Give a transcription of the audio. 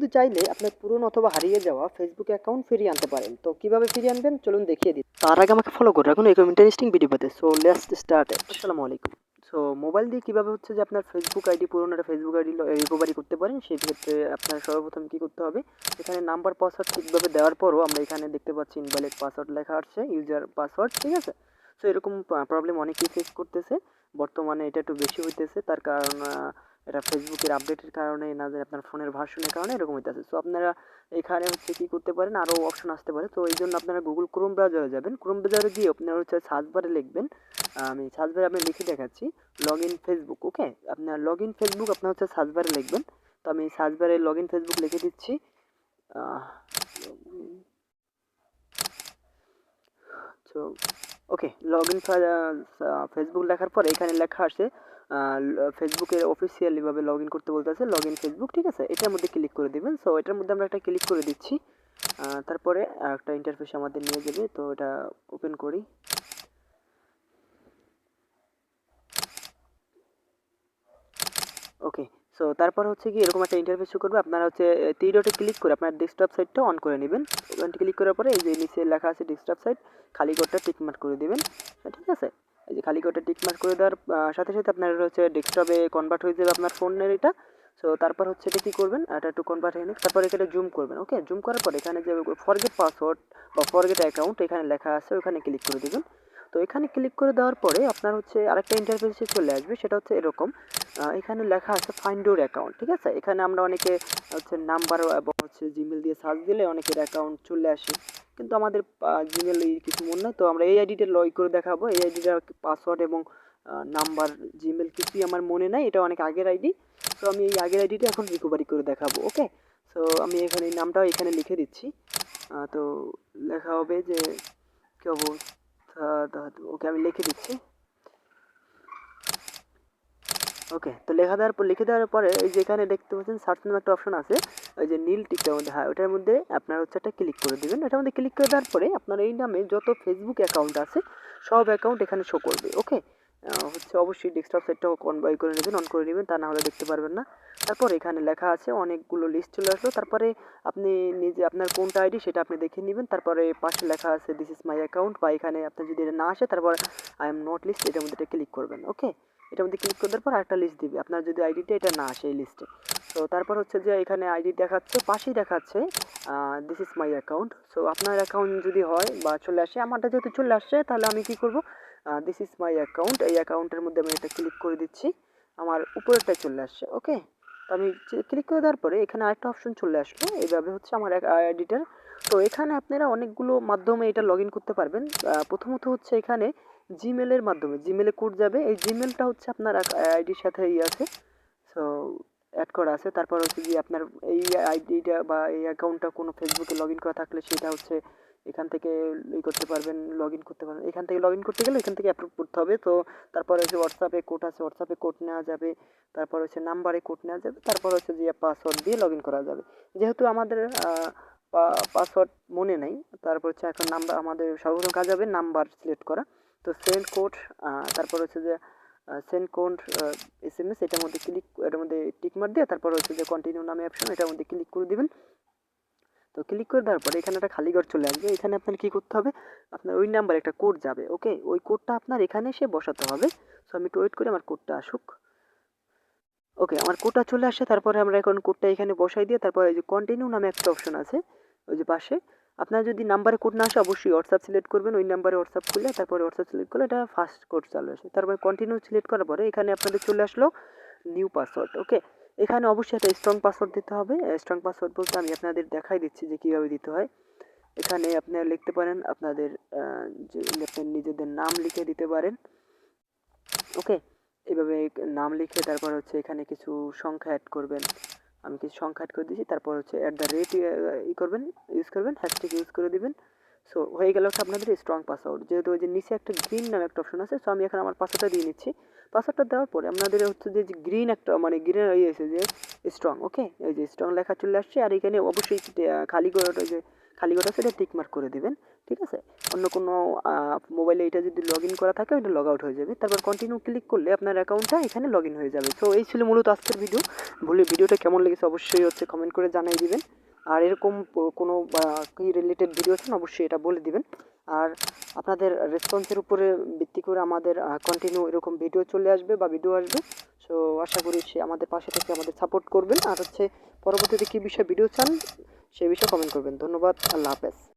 কিন্তু চাইলে আপনার পুরনো অথবা হারিয়ে যাওয়া ফেসবুক অ্যাকাউন্ট ফিরিয়ে আনতে পারেন। তো কীভাবে ফিরিয়ে আনবেন? চলুন দেখিয়ে দিন তার আগে আমাকে ফলো করে রাখুন এরকম ইন্টারেস্টিং ভিডিও পেতে। সো লেটস স্টার্ট আসসালামু আলাইকুম। সো মোবাইল দিয়ে কীভাবে হচ্ছে যে আপনার ফেসবুক আইডি পুরোনো একটা ফেসবুক আইডি রিকভারি করতে পারেন, সেই ক্ষেত্রে আপনার সর্বপ্রথম কী করতে হবে? এখানে নাম্বার পাসওয়ার্ড ঠিকভাবে দেওয়ার পরও আমরা এখানে দেখতে পাচ্ছি ইনভ্যালিড পাসওয়ার্ড লেখা আসছে ইউজার পাসওয়ার্ড ঠিক আছে? সো এরকম প্রবলেম অনেকেই ফেস করতেছে। বর্তমানে এটা একটু বেশি হইতেছে, তার কারণ এটা ফেসবুকের আপডেটের কারণে না, যে আপনার ফোনের ভার্সনের কারণে এরকম হইতেছে। সো আপনারা এখানে হচ্ছে কি করতে পারেন আরও অপশন আসতে পারে। তো এই জন্য আপনারা গুগল ক্রোম ব্রাউজারে যাবেন। ক্রোম ব্রাউজারে গিয়ে আপনারা হচ্ছে সার্চ বারে লিখবেন। আমি সার্চ বারে আমি লিখে দেখাচ্ছি লগ ইন ফেসবুক ওকে আপনার লগ ইন ফেসবুক আপনার হচ্ছে সার্চ বারে লিখবেন। তো আমি সার্চ বারে লগ ইন ফেসবুক লিখে দিচ্ছি। তো ওকে লগ ইন ফেসবুক লেখার পর এখানে লেখা আসে ফেসবুকের অফিসিয়ালিভাবে লগ ইন করতে বলতেছে লগ ইন ফেসবুক ঠিক আছে? এটার মধ্যে ক্লিক করে দিবেন। সো এটার মধ্যে আমরা একটা ক্লিক করে দিচ্ছি। তারপরে একটা ইন্টারফেস আমাদের নিয়ে যাবে। তো, এটা ওপেন করি। ওকে সো তারপর হচ্ছে কি, এরকম একটা ইন্টারফেস করবে। আপনারা হচ্ছে তীর ডটে ক্লিক করে আপনার ডেস্কটপ সাইটটা অন করে নেবেন। ওখানে ক্লিক করার পরে এই যে নিচে লেখা আছে ডেস্কটপ সাইট খালি কোডটা টিক মার্ক করে দিবেন। ঠিক আছে? এই যে খালি টিক মার্ক করে দেওয়ার সাথে সাথে আপনার হচ্ছে ডেস্কটপে কনভার্ট হয়ে যাবে আপনার ফোনের এটা। সো তারপর হচ্ছে এটা কী করবেন? এটা একটু কনভার্ট হয়ে তারপর এখানে জুম করবেন ওকে জুম করার পর এখানে যে ফরগেট পাসওয়ার্ড বা ফরগেট অ্যাকাউন্ট এখানে লেখা আছে, ওখানে ক্লিক করে দেবেন। তো এখানে ক্লিক করে দেওয়ার পরে আপনার হচ্ছে আরেকটা ইন্টারফেসে চলে আসবে, সেটা হচ্ছে এরকম। এখানে লেখা আছে ফাইন্ড ইউর অ্যাকাউন্ট ঠিক আছে? এখানে আমরা অনেকে হচ্ছে নাম্বার এবং হচ্ছে জিমেল দিয়ে সার্চ দিলে অনেকের অ্যাকাউন্ট চলে আসে। কিন্তু আমাদের জিমেল কিছু মনে নাই, তো আমরা এই আইডিটা লগ করে দেখাবো। এই আইডিটার পাসওয়ার্ড এবং নাম্বার জিমেল কিছুই আমার মনে নাই, এটা অনেক আগের আইডি তো আমি এই আগের আইডিটা এখন রিকভারি করে দেখাবো ওকে সো আমি এখানে নামটাও এখানে লিখে দিচ্ছি। তো লেখা হবে যে, কী ওকে আমি লিখে দিচ্ছি। ওকে তো লেখা দেওয়ার পর, লিখে দেওয়ার পরে, এই যেখানে দেখতে পাচ্ছেন সার্চ নামে একটা অপশন আছে। ওই যে নীল টিকটার মধ্যে হ্যাঁ ওটার মধ্যে আপনার হচ্ছে একটা ক্লিক করে দেবেন। ওটার মধ্যে ক্লিক করে দেওয়ার পরে, আপনার এই নামে যত ফেসবুক অ্যাকাউন্ট আছে, সব অ্যাকাউন্ট এখানে শো করবে ওকে হচ্ছে অবশ্যই ডেস্কটপ সেটটাও কনভাই করে নেবেন অন করে নেবেন, তা না হলে দেখতে পারবেন না। তারপর এখানে লেখা আছে, অনেকগুলো লিস্ট চলে আসলো। তারপরে আপনি নিজে আপনার কোনটা আইডি সেটা আপনি দেখে নেবেন। তারপরে পাশে লেখা আছে দিস ইজ মাই অ্যাকাউন্ট বা এখানে আপনার যদি এটা না আসে, তারপর আই এম নট লিস্ট এটার মধ্যে এটা ক্লিক করবেন ওকে এটার মধ্যে ক্লিক করার পর একটা লিস্ট দিবে। আপনার যদি আইডিটা এটা না আসে এই লিস্টে তো তারপর হচ্ছে যে এখানে আইডি দেখাচ্ছে, পাশেই দেখাচ্ছে this is my account so আপনার অ্যাকাউন্ট যদি হয় বা চলে আসে, আমারটা যেহেতু চলে আসছে তাহলে আমি কি করব? দিস ইজ মাই অ্যাকাউন্ট এই অ্যাকাউন্টের মধ্যে আমি এটা ক্লিক করে দিচ্ছি। আমার উপরেরটা চলে আসছে ওকে তো আমি ক্লিক করে দেওয়ার পরে এখানে আরেকটা অপশন চলে আসলো। এইভাবে হচ্ছে আমার আইডিটার তো এখানে আপনারা অনেকগুলো মাধ্যমে এটা লগ করতে পারবেন। প্রথমত হচ্ছে এখানে জিমেলের মাধ্যমে। জিমেলে কোড যাবে। এই জিমেলটা হচ্ছে আপনার আইডির সাথে ইয়ে আছে। সো অ্যাড করা আছে। তারপর হচ্ছে গিয়ে আপনার এই আইডিটা বা এই অ্যাকাউন্টটা কোনো ফেসবুকে লগ ইন করা থাকলে সেটা হচ্ছে এখান থেকে ই করতে পারবেন লগ ইন করতে পারবেন। এখান থেকে লগ ইন করতে গেলে এখান থেকে অ্যাপ্রুভ করতে হবে। তো তারপর হচ্ছে হোয়াটসঅ্যাপে কোড আছে হোয়াটসঅ্যাপে কোড নেওয়া যাবে। তারপর হচ্ছে নাম্বারে কোড নেওয়া যাবে। তারপর হচ্ছে যে পাসওয়ার্ড দিয়ে লগ ইন করা যাবে। যেহেতু আমাদের পাসওয়ার্ড মনে নেই, তারপর হচ্ছে এখন নাম্বার আমাদের সর্বপ্রথম কাজ হবে নাম্বার সিলেক্ট করা। তো সেন্ড কোড তারপর হচ্ছে যে send code S M S এটার মধ্যে ক্লিক এটার মধ্যে টিক মার দিয়ে তারপর হচ্ছে যে কন্টিনিউ নামে অপশন এটার মধ্যে ক্লিক করে দিবেন। তো ক্লিক করে দেওয়ার পরে এখানে একটা খালি ঘর চলে আসবে। এখানে আপনার কী করতে হবে? আপনার ওই নাম্বারে একটা কোড যাবে ওকে ওই কোডটা আপনার এখানে এসে বসাতে হবে। সো আমি একটু ওয়েট করি আমার কোডটা আসুক। ওকে আমার কোডটা চলে আসে, তারপরে আমরা এখন কোডটা এখানে বসাই দিয়ে তারপরে এই যে কন্টিনিউ নামে একটা অপশন আছে, ওই যে পাশে। আপনার যদি নাম্বারে কোড না আসে, অবশ্যই হোয়াটসঅ্যাপ সিলেক্ট করবেন, ওই নাম্বারে হোয়াটসঅ্যাপ খুলে তারপরে হোয়াটসঅ্যাপ সিলেক্ট করলে এটা ফার্স্ট কোড চালু আসে। তারপরে কন্টিনিউ সিলেক্ট করার পরে এখানে আপনাদের চলে আসলো নিউ পাসওয়ার্ড ওকে এখানে অবশ্যই একটা স্ট্রং পাসওয়ার্ড দিতে হবে। স্ট্রং পাসওয়ার্ড বলতে আমি আপনাদের দেখাই দিচ্ছি যে কীভাবে দিতে হয়। এখানে আপনারা লিখতে পারেন আপনাদের যে নিজেদের নাম লিখে দিতে পারেন। ওকে? এভাবে নাম লিখে তারপর হচ্ছে এখানে কিছু সংখ্যা অ্যাড করবেন। আমি কিছু সংখ্যা অ্যাড করে দিয়েছি, তারপর হচ্ছে অ্যাট দ্য রেট ই করবেন ইউজ করবেন হ্যাশট্যাগ ইউজ করে দিবেন। সো হয়ে গেল হচ্ছে আপনাদের স্ট্রং পাসওয়ার্ড যেহেতু ওই যে নিচে একটা গ্রিন নামে একটা অপশন আছে সো আমি এখন আমার পাসওয়ার্ডটা দিয়ে নিচ্ছি। পাসওয়ার্ডটা দেওয়ার পরে আপনাদের হচ্ছে যে গ্রিন একটা মানে গ্রিন ইয়ে আছে যে স্ট্রং ওকে এই যে স্ট্রং লেখা চলে আসছে আর এখানে অবশ্যই খালি করে ওটা যে, খালি ঘর সেটা এটা টিক মার্ক করে দেবেন, ঠিক আছে? অন্য কোনো মোবাইলে এটা যদি লগ ইন করা থাকে, ওইটা লগ আউট হয়ে যাবে। তারপর কন্টিনিউ ক্লিক করলে আপনার অ্যাকাউন্টটা এখানে লগ ইন হয়ে যাবে। তো এই ছিল মূলত আজকের ভিডিও ভুলে ভিডিওটা কেমন লেগেছে অবশ্যই হচ্ছে কমেন্ট করে জানিয়ে দিবেন। আর এরকম কোনো কি রিলেটেড ভিডিও আছেন, অবশ্যই এটা বলে দিবেন। আর আপনাদের রেসপন্সের উপরে ভিত্তি করে আমাদের কন্টিনিউ এরকম ভিডিও চলে আসবে বা ভিডিও আসবে। সো আশা করি সে আমাদের পাশে থেকে আমাদের সাপোর্ট করবেন। আর হচ্ছে, পরবর্তীতে কী বিষয়ে ভিডিও চান সেই বিষয়ে কমেন্ট করবেন। ধন্যবাদ, আল্লাহ হাফেজ।